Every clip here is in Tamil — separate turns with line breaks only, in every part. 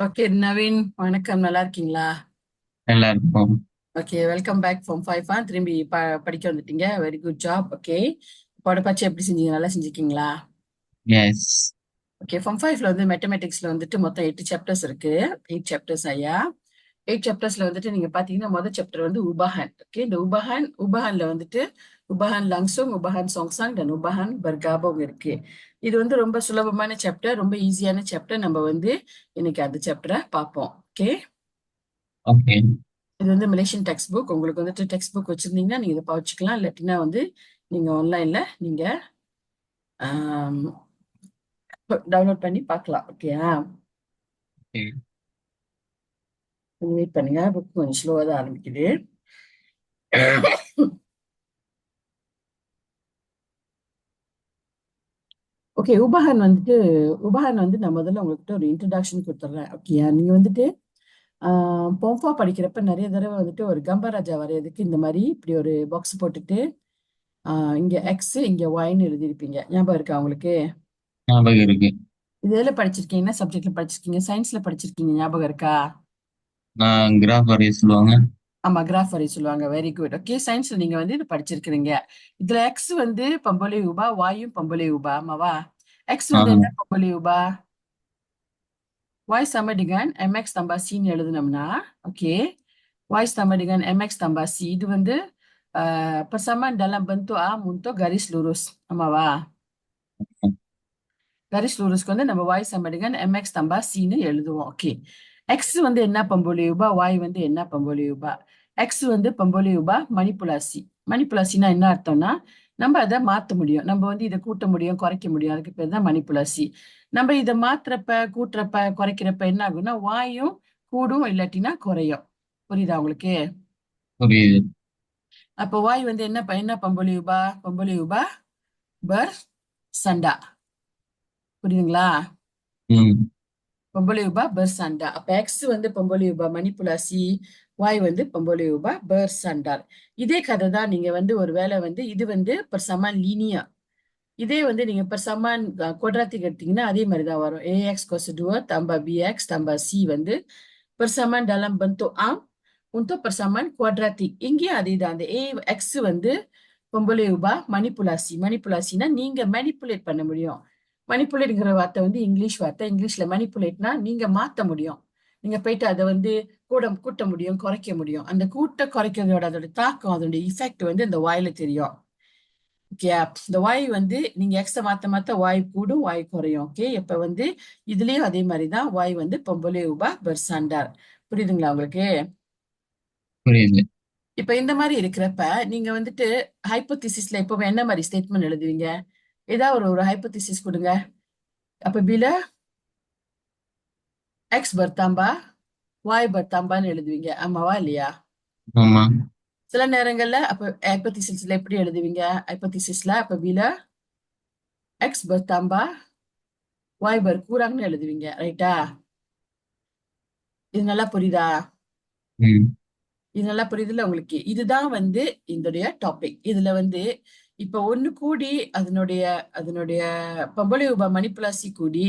ஓகே நவீன் வணக்கம். நல்லா இருக்கீங்களா?
நல்லா இருக்கும்
okay welcome back from five ஆ திரும்பி ப படிக்க வந்துட்டீங்க. வெரி குட் ஜாப் ஓகே படப்பாச்சு எப்படி செஞ்சீங்க? நல்லா செஞ்சுருக்கீங்களா?
எஸ்
ஓகே ஃப்ரம் ஃபைவ்ல வந்து மேத்தமெட்டிக்ஸ்ல வந்துட்டு மொத்தம் எட்டு சாப்டர்ஸ் இருக்கு. எயிட் சாப்டர்ஸ் ஐயா. எயிட் சாப்டர்ஸ்ல வந்துட்டு நீங்க பாத்தீங்கன்னா முதல் சாப்டர் வந்து உபஹான் ஓகே இந்த உபஹான் உபஹான்ல வந்துட்டு உபஹான் லங்ஸுங் உபஹான் சோங்சாங் தென் உபஹான் பர்காபோங் இருக்கு. இது வந்து ரொம்ப சுலபமான சாப்டர் ரொம்ப ஈஸியான சாப்டர் நம்ம வந்து இன்னைக்கு அந்த சாப்டரை பார்ப்போம். ஓகே
ஓகே
இது வந்து மலேசியன் டெக்ஸ்ட் புக் உங்களுக்கு வந்துட்டு டெக்ஸ்ட் புக் வச்சிருந்தீங்கன்னா நீங்க இதை வச்சுக்கலாம் இல்லாட்டினா வந்து நீங்க ஆன்லைன்ல நீங்க டவுன்லோட் பண்ணி பார்க்கலாம். ஓகேயா
ஓகே
கொஞ்சம் வெயிட் பண்ணுங்க. புக் கொஞ்சம் ஸ்லோவாக தான் ஆரம்பிக்குது. ஓகே உபஹான் வந்துட்டு உபஹான் வந்து நான் முதல்ல உங்ககிட்ட ஒரு இன்ட்ரடக்ஷன் கொடுத்துட்றேன் ஓகேயா நீங்க வந்துட்டு பொம்பா படிக்கிறப்ப நிறைய தடவை வந்துட்டு ஒரு கம்பராஜா வரையறதுக்கு இந்த மாதிரி இப்படி ஒரு பாக்ஸ் போட்டுட்டு இங்க எக்ஸ் இங்க ஒய்ன்னு எழுதியிருப்பீங்க. ஞாபகம் இருக்கா உங்களுக்கு?
ஞாபகம் இருக்கு.
படிச்சிருக்கீங்க? என்ன சப்ஜெக்ட்ல படிச்சிருக்கீங்க? சயின்ஸ்ல படிச்சிருக்கீங்க? ஞாபகம் இருக்கா?
கிராஃப் வரைய சொல்லுவாங்க.
ஆமா கிராஃப் வரைய சொல்லுவாங்க. வெரி குட் ஓகே சயின்ஸ்ல நீங்க வந்து இது படிச்சிருக்கிறீங்க. இதுல எக்ஸ் வந்து பம்பொலி உபா வாயும் பம்பொலி உபா ஆமாவா? எக்ஸ் வந்து என்ன பம்பொலி உபா? வாய் சமடிகன் எம்எக்ஸ் தம்பா சின்னு எழுதுனோம்னா ஓகே வாய் சமடிகன் எம்எக்ஸ் தம்பா சி இது வந்து persamaan dalam bentuk A untuk garis lurus ஆமாவா? garis lurusக்கு வந்து நம்ம y sama dengan mx tambah c ன்னு எழுதுவோம். ஓகே x வந்து என்ன பம்பொலியுபா y வந்து என்ன பம்பொலியுபா x வந்து பம்பொலியுபா மணிப்புலாசி. மணிப்புலாசினா என்ன அர்த்தம்னா நம்ம அதை மாத்த முடியும். நம்ம வந்து இதை கூட்ட முடியும் குறைக்க முடியும். அதுக்கு பேர் தான் மணிப்புலாசி. நம்ம இதை மாத்துறப்ப கூட்டுறப்ப குறைக்கிறப்ப என்ன ஆகும்னா வாயும் கூடும் இல்லாட்டினா குறையும். புரியுதா உங்களுக்கு?
புரியுது.
அப்போ வாய் வந்து என்ன என்ன பம்பொலியுபா பம்பொலியுபா பர் சண்டா. புரியுதுங்களா?
ம்
பொம்பளையுபா அப்ப எக்ஸ் வந்து பொம்பளையுபா மணிப்புலாசி வாய் வந்து பொம்பளையுபா பெர்சாண்டார் இதே கதை தான் நீங்க வந்து ஒரு வேளை வந்து இது வந்து பெர்சமான் லீனியா இதே வந்து நீங்க பெர்சமான் குவாட்ராத்திக் எடுத்தீங்கன்னா அதே மாதிரி தான் வரும். ஏஎக்ஸ் கொசடுவ தம்பா பிஎக்ஸ் தம்பா சி வந்து பெர்சமான் டலம் பந்தோ ஆம் untuk persamaan kuadratik இங்கேயும் அதே தான். அந்த ஏ எக்ஸ் வந்து பொம்பளையுபா மணிப்புலாசி. மணிப்புலாசினா நீங்க மேனிப்புலேட் பண்ண முடியும். மணிப்புலேட்ங்கிற வார்த்தை வந்து இங்கிலீஷ் வார்த்தை. இங்கிலீஷ்ல மணிப்புலேட்னா நீங்க மாத்த முடியும். நீங்க போயிட்டு அதை வந்து கூட கூட்ட முடியும் குறைக்க முடியும். அந்த கூட்ட குறைக்கிறதோட அதோட தாக்கம் அதோட இஃபெக்ட் வந்து இந்த வாயில தெரியும். ஓகே இந்த வாய் வந்து நீங்க எக்ஸ மாத்த மாத்த வாய் கூடும் வாய் குறையும். ஓகே இப்ப வந்து இதுலயும் அதே மாதிரி தான் வாய் வந்து பொம்பளை உபா பெர்சாண்டார். புரியுதுங்களா உங்களுக்கு?
புரியுது.
இப்ப இந்த மாதிரி இருக்கிறப்ப நீங்க வந்துட்டு ஹைப்போதிசிஸ்ல எப்பவுமே என்ன மாதிரி ஸ்டேட்மெண்ட் எழுதுவீங்க? ஏதாவது ஒரு ஒரு ஹைப்போதிசிஸ் கொடுங்க. அப்ப பில எக்ஸ் பர்தாம்பா வாய் பர்தாம்பான்னு எழுதுவீங்க. ஆமாவா இல்லையா? சில நேரங்கள்ல அப்ப ஹைப்போதிசிஸ்ல எப்படி எழுதுவீங்க? ஹைப்போதிசிஸ்ல அப்ப பில எக்ஸ் பர்தாம்பா வாய் பர் கூறாங்கன்னு எழுதுவீங்க ரைட்டா இது நல்லா புரியுதா? இது நல்லா புரியுதுல்ல உங்களுக்கு? இதுதான் வந்து இதோடைய டாபிக் இதுல வந்து இப்ப ஒண்ணு கூடி அதனுடைய அதனுடைய பொம்பளை உபா மணிப்புலாசி கூடி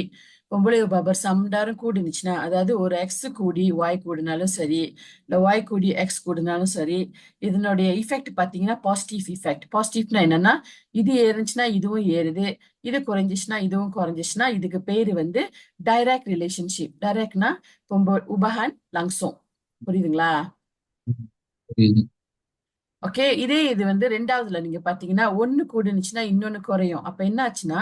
பொம்பளை உபாபர் சம்டாரும் கூடுனுச்சுன்னா அதாவது ஒரு எக்ஸ் கூடி வாய் கூடினாலும் சரி இல்லை வாய் கூடி எக்ஸ் கூடினாலும் சரி இதனுடைய இஃபெக்ட் பாத்தீங்கன்னா பாசிட்டிவ் இஃபெக்ட் பாசிட்டிவ்னா என்னன்னா இது ஏறுச்சுன்னா இதுவும் ஏறுது இது குறைஞ்சிச்சுன்னா இதுவும் குறைஞ்சிச்சுன்னா இதுக்கு பேரு வந்து டைரக்ட் ரிலேஷன்ஷிப் டைரக்ட்னா பொம்ப உபஹான் லங்ஸும் புரியுதுங்களா? ஓகே? இதே இது வந்து ரெண்டாவதுல நீங்க பாத்தீங்கன்னா ஒண்ணு கூடுனுச்சுன்னா இன்னொன்னு குறையும். அப்ப என்ன ஆச்சுன்னா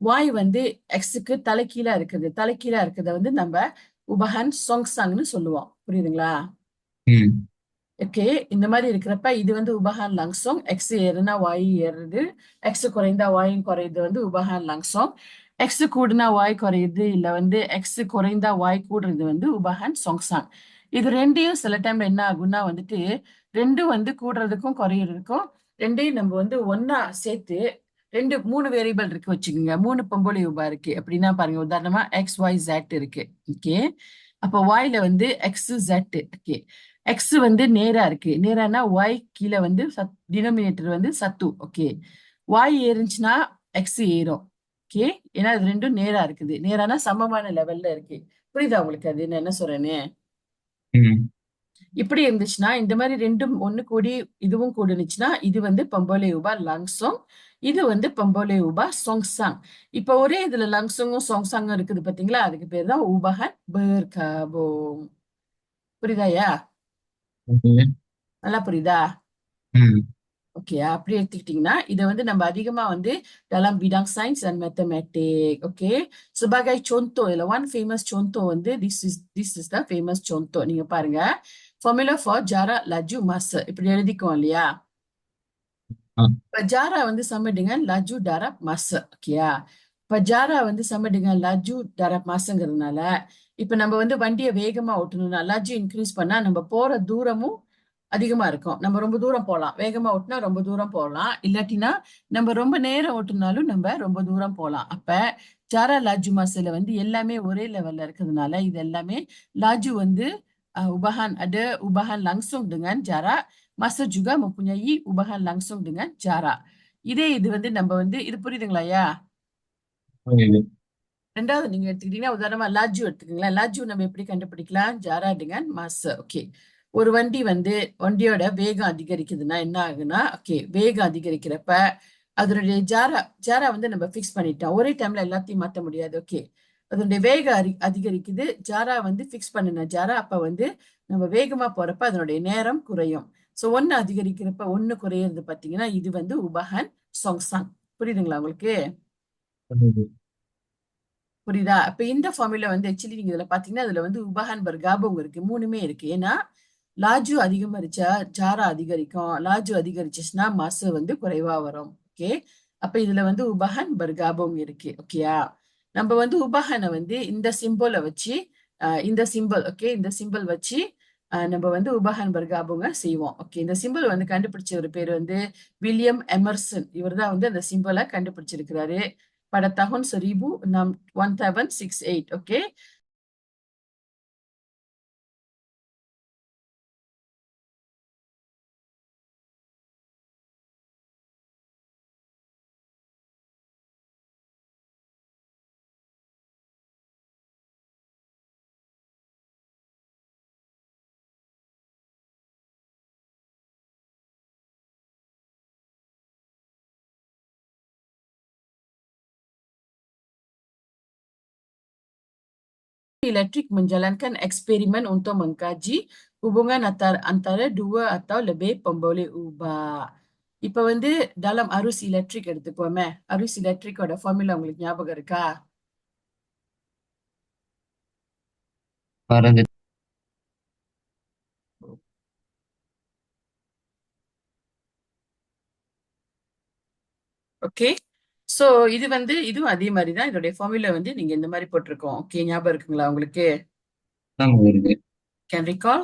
வாய் வந்து எக்ஸுக்கு தலைகீழா இருக்குது. தலைகீழா இருக்கிறத வந்து நம்ம உபஹான் சொங்சாங்னு சொல்லுவோம். புரியுதுங்களா? ஓகே? இந்த மாதிரி இருக்கிறப்ப இது வந்து உபஹான் லங்ஸோங் எக்ஸ் ஏறுனா வாய் ஏறுது. எக்ஸ் குறைந்தா வாயும் குறையுது வந்து உபஹான் லங்ஸோங் எக்ஸ் கூடுனா வாய் குறையுது. இல்ல வந்து எக்ஸ் குறைந்தா வாய் கூடுறது வந்து உபஹான் சொங்சாங் இது ரெண்டையும் சில டைம்ல என்ன ஆகும்னா வந்துட்டு ரெண்டும் வந்து கூடுறதுக்கும் குறையிறதுக்கும் ரெண்டையும் நம்ம வந்து ஒன்னா சேர்த்து ரெண்டு மூணு வேரியபிள் இருக்கு வச்சுக்கோங்க. மூணு பொம்பளை உபா இருக்கு. அப்படின்னா பாருங்க உதாரணமா எக்ஸ் ஒய் ஜெட் இருக்கு. ஓகே அப்போ வாயில வந்து எக்ஸ் ஜெட் ஓகே எக்ஸ் வந்து நேரா இருக்கு. நேரானா ஒய் கீழே வந்து சத் டினோமினேட்டர் வந்து சத்து. ஓகே வாய் ஏறுச்சுன்னா எக்ஸ் ஏறும். ஓகே ஏன்னா அது ரெண்டும் நேரா இருக்குது. நேரானா சமமான லெவல்ல இருக்கு. புரியுதா உங்களுக்கு? அது நான் என்ன சொல்றேன்னு?
ம்.
இப்படி இருந்துச்சுன்னா இந்த மாதிரி ரெண்டும் ஒண்ணு கூடி இதுவும் கூடுனுச்சுன்னா இது வந்து பம்போலே உபா லாங்ஸோங் இது வந்து பம்போலே உபா சொங்சாங் இப்ப ஒரே இதுல லாங்ஸோங்கும் சொங்சாங்கும் இருக்குது பாத்தீங்களா? அதுக்கு பேர் தான் உபஹன் பெர்காபோங் புரியுதாயா
புரியுது.
நல்லா புரியுதா? ஓகே அப்படி எடுத்துக்கிட்டீங்கன்னா இதை வந்து நம்ம அதிகமா வந்து dalam bidang sains dan matematik okay? Sebagai contoh இதுல one famous contoh வந்து this is this is the famous contoh நீங்க பாருங்க. Formula for jarak laju masa. இப்படி எழுதிக்குவோம் இல்லையா? இப்ப ஜாரா வந்து dengan laju darab masa. ஓகேயா? இப்ப ஜாரா வந்து dengan laju darab masங்கிறதுனால இப்ப நம்ம வந்து வண்டியை வேகமா ஓட்டணும்னா லஜு இன்க்ரீஸ் பண்ணா நம்ம போற தூரமும் அதிகமா இருக்கும். நம்ம ரொம்ப தூரம் போகலாம். வேகமா ஓட்டினா ரொம்ப தூரம் போகலாம். இல்லாட்டினா நம்ம ரொம்ப நேரம் ஓட்டுனாலும் நம்ம ரொம்ப தூரம் போகலாம். அப்ப ஜாரா லாஜு மாசுல வந்து எல்லாமே ஒரே லெவல்ல இருக்கிறதுனால இது எல்லாமே லாஜு வந்து uh, ubahan ada ubahan langsung dengan jarak masa juga mempunyai ubahan langsung dengan jarak. இதே இது வந்து நம்ம வந்து இது புரியுதுங்களாயா
புரியுது.
ரெண்டாவது நீங்க எடுத்துக்கிட்டீங்கன்னா உதாரணமா லாஜு எடுத்துக்கங்களேன். லாஜு நம்ம எப்படி கண்டுபிடிக்கலாம்? ஜாரா டிகன் மாஸ் ஓகே. ஒரு வண்டி வந்து வண்டியோட வேகம் அதிகரிக்குதுன்னா என்ன ஆகுனா ஓகே வேகம் அதிகரிக்கிறப்ப அதனுடைய ஜாரா ஜாரா வந்து நம்ம ஃபிக்ஸ் பண்ணிட்டோம். ஒரே டைம்ல எல்லாத்தையும் மாத்த முடியாது. ஓகே. அதனுடைய வேகம் அரி அதிகரிக்குது. ஜாரா வந்து ஃபிக்ஸ் பண்ணின ஜாரா. அப்ப வந்து நம்ம வேகமா போறப்ப அதனுடைய நேரம் குறையும். ஸோ ஒன்னு அதிகரிக்கிறப்ப ஒன்னு குறையிறது பாத்தீங்கன்னா இது வந்து உபஹன் சொங்சாங். புரியுதுங்களா உங்களுக்கு?
புரியுது.
அப்ப இந்த ஃபார்முலா வந்து ஆக்சுவலி நீங்க இதுல பாத்தீங்கன்னா இதுல வந்து உபஹான் பர்காபோங் இருக்கு. மூணுமே இருக்கு. ஏன்னா லாஜு அதிகரிச்சா ஜாரா அதிகரிக்கும். லாஜு அதிகரிச்சுச்சுன்னா மாசு வந்து குறைவா வரும். ஓகே அப்ப இதுல வந்து உபஹான் பர்காபோங் இருக்கு. ஓகேயா நம்ம வந்து உபஹானை வந்து இந்த சிம்போலை வச்சு இந்த சிம்பிள் ஓகே இந்த சிம்பிள் வச்சு நம்ம வந்து உபஹான் பர்காபுங்க செய்வோம். ஓகே இந்த சிம்பிள் வந்து கண்டுபிடிச்ச ஒரு பேர் வந்து வில்லியம் எமர்சன். இவர் தான் வந்து அந்த சிம்பிளை கண்டுபிடிச்சிருக்கிறாரு. pada tahun 1768 oke elektrik menjalankan eksperimen untuk mengkaji hubungan antara, antara dua atau lebih pemboleh ubah. இப்ப வந்து dalam arus elektrik எடுத்துக்கோமே arus elektrikோட formula உங்களுக்கு ஞாபகம் இருக்கா
வரது
ஓகே சோ இது வந்து இதுவும் அதே மாதிரி தான் இதோடைய ஃபார்முலா வந்து நீங்க இந்த மாதிரி போட்டிருக்கோம். ஓகே ஞாபகம் இருக்குங்களா உங்களுக்கு? Can recall?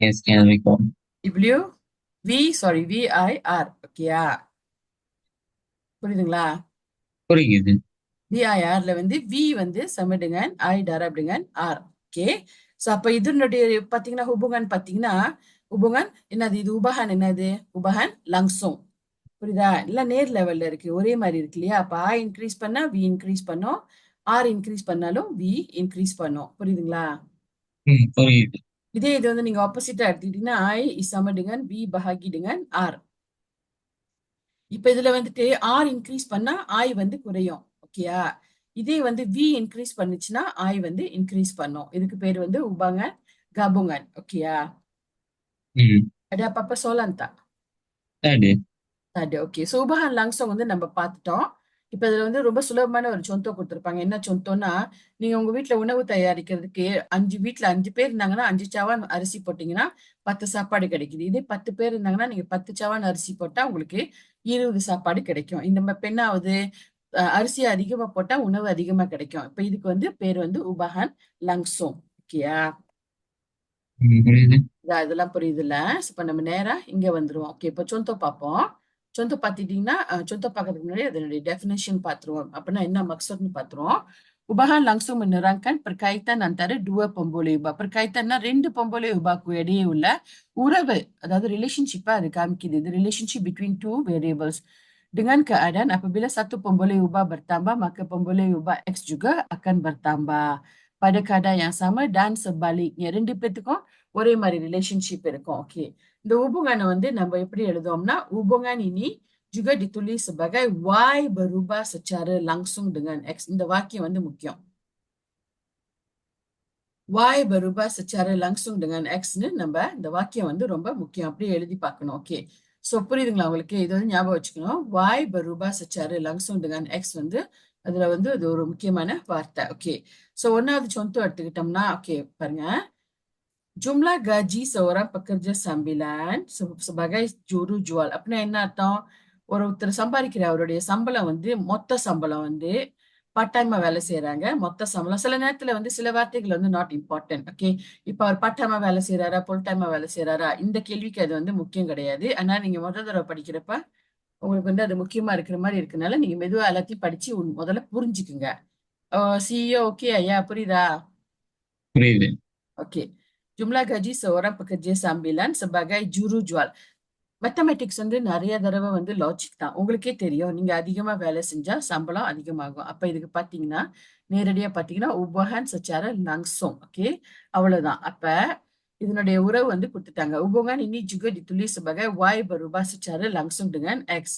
Yes can recall.
W V sorry V I R ஓகேயா புரியுதுங்களா?
புரியுது.
விஐஆர்ல வந்து வி வந்து சமடுங்கன் ஐ டரப்டுங்கன் ஆர் ஓகே சோ அப்ப இதனுடைய பாத்தீங்கன்னா ஹுபுங்கன் பாத்தீங்கன்னா ஹுபுங்கன் என்னது? இது உபஹான் என்னது? உபஹான் லங்ஸும் புரியுதா? எல்லாம் நேர் லெவல்ல இருக்கு. ஒரே மாதிரி இருக்கு இல்லையா? அப்ப ஆ இன்க்ரீஸ் பண்ணா வி இன்க்ரீஸ் பண்ணும். ஆர் இன்க்ரீஸ் பண்ணாலும் வி இன்க்ரீஸ் பண்ணும். புரியுதுங்களா? இதே இது வந்து நீங்க ஆப்போசிட்டா எடுத்துக்கிட்டீங்கன்னா ஐ இஸ் சமடுங்கன் வி பஹாகிடுங்கன் ஆர் இப்ப இதுல வந்துட்டு ஆர் இன்க்ரீஸ் பண்ணா ஆய் வந்து குறையும். ஓகேயா? இதே வந்து வி இன்க்ரீஸ் பண்ணுச்சுன்னா ஆய் வந்து இன்க்ரீஸ் பண்ணும். இதுக்கு பேர் வந்து உபங்கன் கபுங்கன். ஓகேயா?
ம்.
அது அப்பப்ப சொல்லந்தா
அது
ஓகே ஸோ உபஹான் லாங்ஸாங் வந்து நம்ம பார்த்துட்டோம். இப்போ இதுல வந்து ரொம்ப சுலபமான ஒரு சொந்தம் கொடுத்துருப்பாங்க. என்ன சொந்தம்னா நீங்க உங்க வீட்ல உணவு தயாரிக்கிறதுக்கு அஞ்சு வீட்ல அஞ்சு பேர் இருந்தாங்கன்னா அஞ்சு சவான் அரிசி போட்டீங்கன்னா பத்து சாப்பாடு கிடைக்குது. இதே பத்து பேர் இருந்தாங்கன்னா நீங்க பத்து சவான் அரிசி போட்டா உங்களுக்கு இருபது சாப்பாடு கிடைக்கும். இந்த பெண்ணாவது அரிசி அதிகமா போட்டா உணவு அதிகமா கிடைக்கும். இப்ப இதுக்கு வந்து பேர் வந்து உபஹான் லங்ஸோம் ஓகேயா? இதெல்லாம் புரியுதுல்ல? இப்ப நம்ம நேரா இங்க வந்துருவோம். ஓகே இப்போ சொந்தோ பார்ப்போம். சொந்தோ பார்த்துட்டீங்கன்னா அஹ், சொந்தோ பார்க்கறதுக்கு முன்னாடி அதனுடைய டெஃபினேஷன் பார்த்துருவோம் அப்படின்னா என்ன மக்சட்னு பார்த்துருவோம் உபஹான் langsung menerangkan perkaitan antara dua pemboleh ubah perkaitanனா ரெண்டு pemboleh ubahக்கு இடையே உள்ள உறவு அதாவது ரிலேஷன்ஷிப்பா அது காமிக்குது இது relationship between two variables Dengan keadaan apabila satu pemboleh ubah bertambah, maka pemboleh ubah X juga akan bertambah. Pada keadaan yang sama dan sebaliknya. ரெண்டு பேத்துக்கும் ஒரே மாதிரி ரிலேஷன்ஷிப் இருக்கும் ஓகே இந்த hubungan வந்து நம்ம எப்படி எழுதுவோம்னா hubungan ini juga ditulis sebagai Y berubah secara langsung dengan X. இந்த வாக்கியம் வந்து முக்கியம். Y berubah secara langsung dengan X-னு நம்ம இந்த வாக்கியம் வந்து ரொம்ப முக்கியம். அப்படியே எழுதி பார்க்கணும். ஓகே. சோ புரியுதுங்களா உங்களுக்கு? இது வந்து ஞாபகம் வச்சுக்கணும். வாய் பரூபா சச்சாரு langsung dengan வந்து அதுல வந்து அது ஒரு முக்கியமான வார்த்தை. ஓகே. சோ ஒன்னாவது சொந்தம் எடுத்துக்கிட்டோம்னா ஓகே பாருங்க. Jumlah gaji seorang pekerja sambilan se- sebagai juru jual. அப்படின்னா என்ன அர்த்தம்? ஒருத்தர் சம்பாதிக்கிற அவருடைய சம்பளம் வந்து மொத்த சம்பளம் வந்து பார்ட் டைமா வேலை செய்யறாங்க மொத்த சம்பளம் சில நேரத்துல வந்து சில வார்த்தைகள் வந்து நாட் இம்பார்ட்டன்ட் ஓகே இப்ப அவர் பார்ட் டைமா வேலை செய்யறாரா ஃபுல் டைமா வேலை செய்யறாரா இந்த கேள்விக்கு அது வந்து முக்கியம் கிடையாது. ஆனா நீங்க முதல் தடவை படிக்கிறப்ப உங்களுக்கு வந்து அது முக்கியமா இருக்கிற மாதிரி இருக்கனால நீங்க மெதுவா எல்லாத்தையும் படிச்சு உன் முதல்ல புரிஞ்சுக்குங்க. சிஇஓ ஓகே ஐயா? புரியுதா?
புரியுது.
Okey. Jumlah gaji seorang pekerja sambilan sebagai juru jual mathematics வந்து நிறைய தடவை வந்து லாஜிக் தான் உங்களுக்கே தெரியும் நீங்க அதிகமா வேலை செஞ்சா சம்பளம் அதிகமாகும் அப்ப இதுக்கு பாத்தீங்கன்னா நேரடியா பாத்தீங்கன்னா உபஹன் சச்சார லங்ஸோம் ஓகே அவ்வளவுதான் அப்ப இதனுடைய உறவு வந்து கொடுத்துட்டாங்க உபோகன் இனி ஜுகடி துளி சபகை வாய் பருபா சச்சார லங்ஸுண்டுங்கன் எக்ஸ்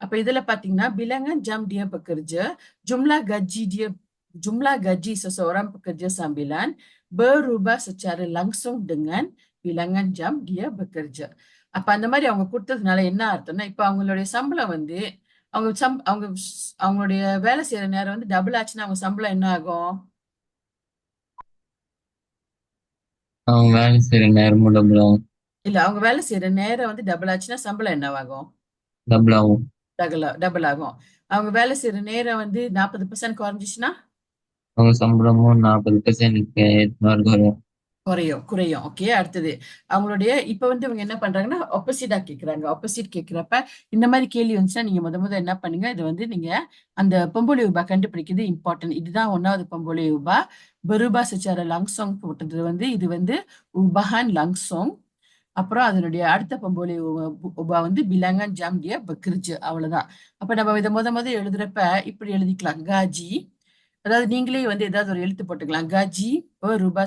அப்ப இதுல பாத்தீங்கன்னா பிலங்கன் ஜம் டிய பக்கர்ஜ jumla கஜ்ஜி டிய jumlah gaji seseorang pekerja sambilan berubah secara langsung dengan bilangan jam dia bekerja. அப்ப அந்த மாதிரி அவங்க கொடுத்ததுனால என்ன அர்த்தம்னா இப்ப அவங்களுடைய சம்பளம் வந்து அவங்க சம் அவங்க அவங்களுடைய வேலை செய்யற நேரம் வந்து டபுள் ஆச்சுன்னா அவங்க சம்பளம் என்ன ஆகும்
அவங்க வேலை செய்யற நேரமும் டபுள் ஆகும்
இல்ல அவங்க வேலை செய்யற நேரம் வந்து டபுள் ஆச்சுன்னா சம்பளம் என்னவாகும்
டபுள் ஆகும்
டபுள் டபுள் ஆகும் அவங்க வேலை செய்யற நேரம் வந்து நாற்பது பர்சன்ட் குறைஞ்சிச்சுன்னா
அவங்க சம்பளமும் நாற்பது பர்சன்ட்
குறையும். குறையும் ஓகே அடுத்தது. அவங்களுடைய இப்ப வந்து இவங்க என்ன பண்றாங்கன்னா ஆப்போசிட்டா கேக்குறாங்க. ஆப்போசிட் கேக்குறப்ப இந்த மாதிரி கேள்வி வந்துச்சுன்னா நீங்க முத முத என்ன பண்ணுங்க? இது வந்து நீங்க அந்த பொம்பொலி உபா கண்டுபிடிக்கிறது இம்பார்ட்டன்ட் இதுதான் ஒன்னாவது பொம்பொலி உபா பெருபா சச்சார லங்ஸோங் போட்டது வந்து இது வந்து உபஹான் லங்ஸோங் அப்புறம் அதனுடைய அடுத்த பொம்பொலி உபா வந்து பிலங்கன் ஜாம்டியா பக்ரிஜ். அவ்வளவுதான். அப்ப நம்ம இதை முத முத எழுதுறப்ப இப்படி எழுதிக்கலாம். காஜி. அதாவது நீங்களே வந்து ஏதாவது ஒரு எழுத்து போட்டுக்கலாம். காஜி ரூபா